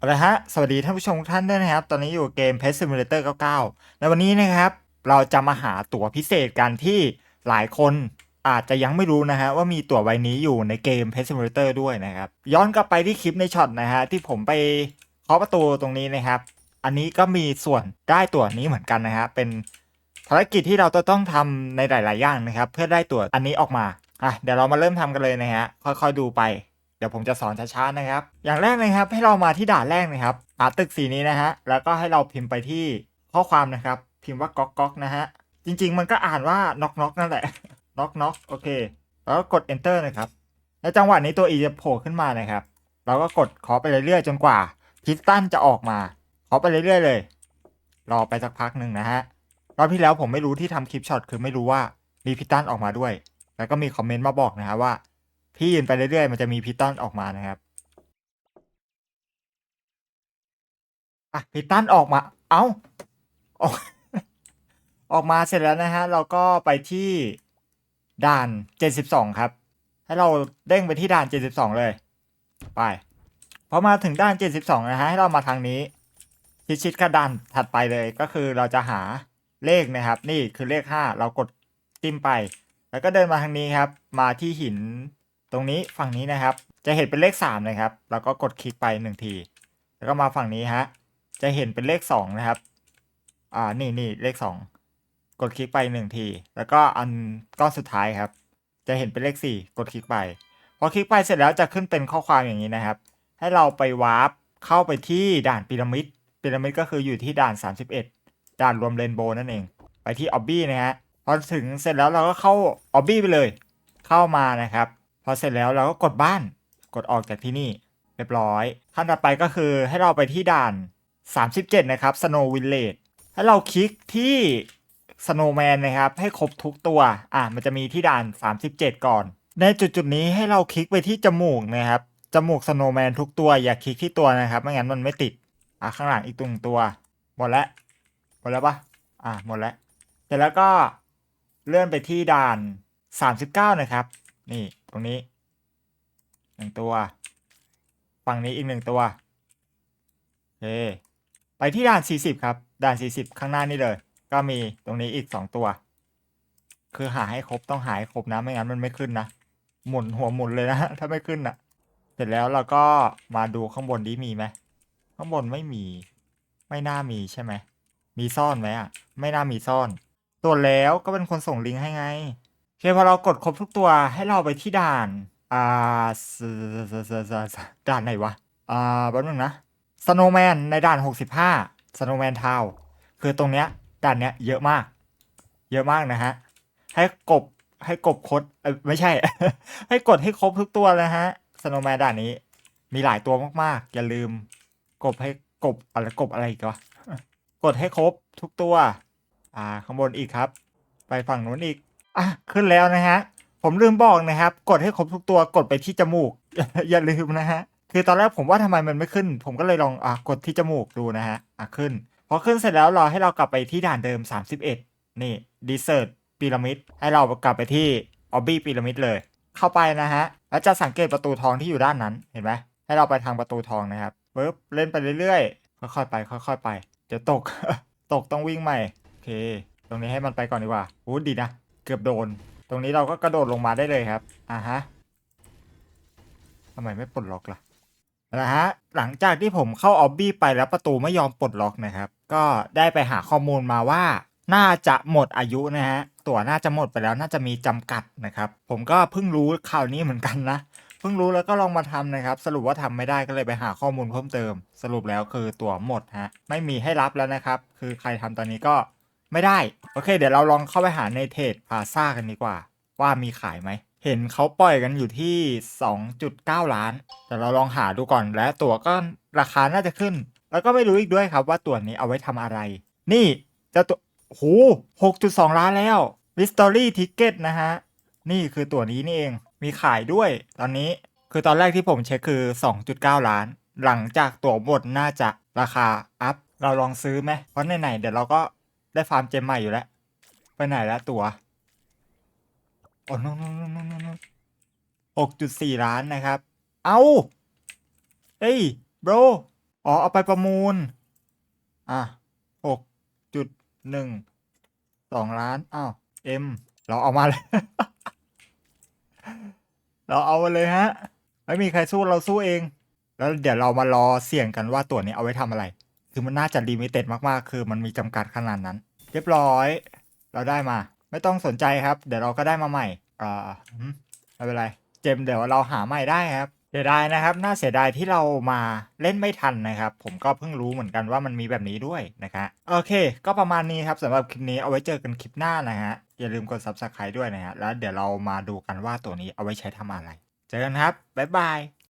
เอาละฮะ สวัสดีท่านผู้ชมทุกท่านด้วยนะครับ ตอนนี้อยู่เกม Pet Simulator 99 ในวันนี้นะครับ เราจะมาหาตั๋วพิเศษกันที่หลายคนอาจจะยังไม่รู้นะฮะว่ามีตั๋วใบนี้อยู่ในเกม Pet Simulator ด้วยนะครับ ย้อนกลับไปที่คลิปในช็อตนะฮะที่ผมไปเคาะประตูตรงนี้นะครับ อันนี้ก็มีส่วนได้ตั๋วนี้เหมือนกันนะฮะเป็นภารกิจที่เราจะต้องทำในหลาย ๆ อย่างนะครับ เพื่อได้ตั๋วอันนี้ออกมาอะเดี๋ยวเรามาเริ่มทำกันเลยนะฮะค่อย ๆ ดูไป เดี๋ยวผมจะสอนช้าๆนะครับ อย่างแรกนะครับให้เรามาที่ด่านแรกนะครับหาตึกสีนี้นะฮะ แล้วก็ให้เราพิมพ์ไปที่ข้อความนะครับ พิมพ์ว่าก๊อกก๊อกนะฮะ จริง ๆ มันก็อ่านว่าน็อกน็อกนั่นแหละน็อกน็อกโอเค แล้วก็กด enter นะครับ ในจังหวะนี้ตัว e จะโผล่ขึ้นมานะครับ เราก็กดขอไปเรื่อยๆจนกว่าพิสตันจะออกมา ขอไปเรื่อยๆเลย รอไปสักพักหนึ่งนะฮะ รอบที่แล้วผมไม่รู้ที่ทำคลิปช็อตคือไม่รู้ว่ามีพิสตันออกมาด้วย แล้วก็มีคอมเมนต์มาบอกนะครับว่า พี่ยืนไปเรื่อยๆ มันจะมีพิตตันออกมานะครับอะพิตตันออกมา เอ้าออกออกมาเสร็จแล้วนะฮะ เราก็ไปที่ด่าน 72 ครับ ให้เราเด้งไปที่ด่าน 72 เลย ไปพอมาถึงด่าน 72 นะฮะ ให้เรามาทางนี้ชิดๆกับด่านถัดไปเลยก็คือเราจะหาเลขนะครับ นี่คือเลข 5 เรากดจิ้มไป แล้วก็เดินมาทางนี้ครับ มาที่หิน ตรงนี้ฝั่งนี้นะครับ จะเห็นเป็นเลข3นะครับ แล้วก็กดคลิกไป1ที แล้วก็มาฝั่งนี้ฮะ จะเห็นเป็นเลข2นะครับ อ่า นี่นี่เลข 2 กดคลิกไป1ที แล้วก็อันก้อนสุดท้ายครับ จะเห็นเป็นเลข 4 กดคลิกไป พอคลิกไปเสร็จแล้วจะขึ้นเป็นข้อความอย่างนี้นะครับ ให้เราไปวาร์ปเข้าไปที่ด่านพีระมิด พีระมิดก็คืออยู่ที่ด่าน 31 ด่านรวมเรนโบว์นั่นเอง ไปที่ออบบี้นะฮะ พอถึงเสร็จแล้วเราก็เข้าออบบี้ไปเลย เข้ามานะครับ อเสร็จแล้วเราก็กดบ้าน กดออกจากที่นี่ เรียบร้อย ขั้นต่อไปก็คือให้เราไปที่ด่าน 37 นะครับ Snow Village ให้เราคลิกที่ Snowman นะครับ ให้ครบทุกตัว อะ มันจะมีที่ด่าน 37 ก่อน ในจุดจุดนี้ให้เราคลิกไปที่จมูกนะครับ จมูก Snowman ทุกตัว อย่าคลิกที่ตัวนะครับ ไม่งั้นมันไม่ติด อะ ข้างหลังอีกตรงตัว หมดแล้ว หมดแล้วปะอะ หมดแล้ว เสร็จแล้วก็เลื่อนไปที่ด่าน 39 นะครับ นี่ ตรงนี้หนึ่งตัว ฝั่งนี้อีกหนึ่งตัวโอเคไปที่ด่าน 40 ครับ ด่าน 40 ข้างหน้านี่เลย ก็มีตรงนี้อีก 2 ตัว คือหาให้ครบต้องหาให้ครบนะ ไม่งั้นมันไม่ขึ้นนะ หมุนหัวหมุนเลยนะ ถ้าไม่ขึ้นนะเสร็จแล้วเราก็มาดูข้างบนดีมีไหม ข้างบนไม่มี ไม่น่ามีใช่ไหม มีซ่อนไหมอะ ไม่น่ามีซ่อน ตรวจแล้วก็เป็นคนส่งลิงก์ให้ไง เคพอเรากดครบทุกตัวให้เราไปที่ด่าน อ่าด่านไหนวะ อ่าแป๊บนึงนะสโนแมนในด่าน 65สโนแมนทาวคือตรงเนี้ยด่านเนี้ยเยอะมาก เยอะมากนะฮะ ให้กบให้กบคดไม่ใช่ ให้กดให้ครบทุกตัวเลยฮะสโนแมนด่านนี้ มีหลายตัวมากๆ อย่าลืม กบให้กบอะไรกบอะไรอีกวะกดให้ครบทุกตัว อ่าข้างบนอีกครับ ไปฝั่งนู้นอีก อะขึ้นแล้วนะฮะ ผมลืมบอกนะครับ กดให้ครบทุกตัวกดไปที่จมูก อย่าลืมนะฮะ คือตอนแรกผมว่าทำไมมันไม่ขึ้น ผมก็เลยลองอะกดที่จมูกดูนะฮะอะขึ้น พอขึ้นเสร็จแล้วรอให้เรากลับไปที่ด่านเดิม 31 นี่ดีเซอร์ตพีระมิดให้เรากลับไปที่ออบบี้พีระมิดเลย เข้าไปนะฮะ แล้วจะสังเกตประตูทองที่อยู่ด้านนั้นเห็นไหมให้เราไปทางประตูทองนะครับปึ๊บเล่นไปเรื่อยๆ ค่อยๆไป ค่อยๆไป เดี๋ยวตก ตกต้องวิ่งใหม่ โอเค ตรงนี้ให้มันไปก่อนดีกว่าอู้ดีนะ เกือบโดน ตรงนี้เราก็กระโดดลงมาได้เลยครับอ่าฮะทำไมไม่ปลดล็อกล่ะนะฮะหลังจากที่ผมเข้าออบบี้ไปแล้วประตูไม่ยอมปลดล็อกนะครับ ก็ได้ไปหาข้อมูลมาว่า น่าจะหมดอายุนะฮะตั๋วน่าจะหมดไปแล้วน่าจะมีจำกัดนะครับ ผมก็เพิ่งรู้ข่าวนี้เหมือนกันนะเพิ่งรู้แล้วก็ลองมาทำนะครับ สรุปว่าทำไม่ได้ก็เลยไปหาข้อมูลเพิ่มเติม สรุปแล้วคือตั๋วหมดฮะไม่มีให้รับแล้วนะครับ คือใครทำตอนนี้ก็ ไม่ได้ โอเค เดี๋ยวเราลองเข้าไปหาในเทรดพาซ่ากันดีกว่า ว่ามีขายไหม เห็นเขาปล่อยกันอยู่ที่ 2.9 ล้าน แต่เราลองหาดูก่อนและตั๋วก็ราคาน่าจะขึ้น แล้วก็ไม่รู้อีกด้วยครับว่าตั๋วนี้เอาไว้ทำอะไร นี่จะตัวโห6.2 ล้านแล้ว Mystery Ticket นะฮะ นี่คือตั๋วนี้นี่เอง มีขายด้วย ตอนนี้ คือตอนแรกที่ผมเช็คคือ 2.9 ล้าน หลังจากตั๋วหมดน่าจะราคาอัพ เราลองซื้อไหมเพราะไหนๆเดี๋ยวเราก็ ได้ฟาร์มเจมใหม่อยู่แล้ว ไปไหนแล้วตัวโอ้โนนนนนหกจุดสี่ล้านนะครับ เอาเฮ้ย bro อ๋อ เอาไปประมูล อะหกจุดหนึ่งสองล้าน อ้าวเอ็มเราเอามาเลย เราเอามาเลยฮะ ไม่มีใครสู้เราสู้เอง แล้วเดี๋ยวเรามารอเสี่ยงกันว่าตัวนี้เอาไว้ทำอะไร คือมันน่าจะลิมิเต็ดมากๆ คือมันมีจำกัดขนาดนั้น เรียบร้อย เราได้มา ไม่ต้องสนใจครับ เดี๋ยวเราก็ได้มาใหม่อ่าไม่เป็นไร เจมเดี๋ยวเราหาใหม่ได้ครับเสียดายนะครับ น่าเสียดายที่เรามาเล่นไม่ทันนะครับ ผมก็เพิ่งรู้เหมือนกันว่ามันมีแบบนี้ด้วยนะครับโอเค ก็ประมาณนี้ครับสำหรับคลิปนี้เอาไว้เจอกันคลิปหน้านะฮะ อย่าลืมกด subscribe ด้วยนะฮะ แล้วเดี๋ยวเรามาดูกันว่าตัวนี้เอาไว้ใช้ทำอะไร เจอกันครับ บ๊ายบาย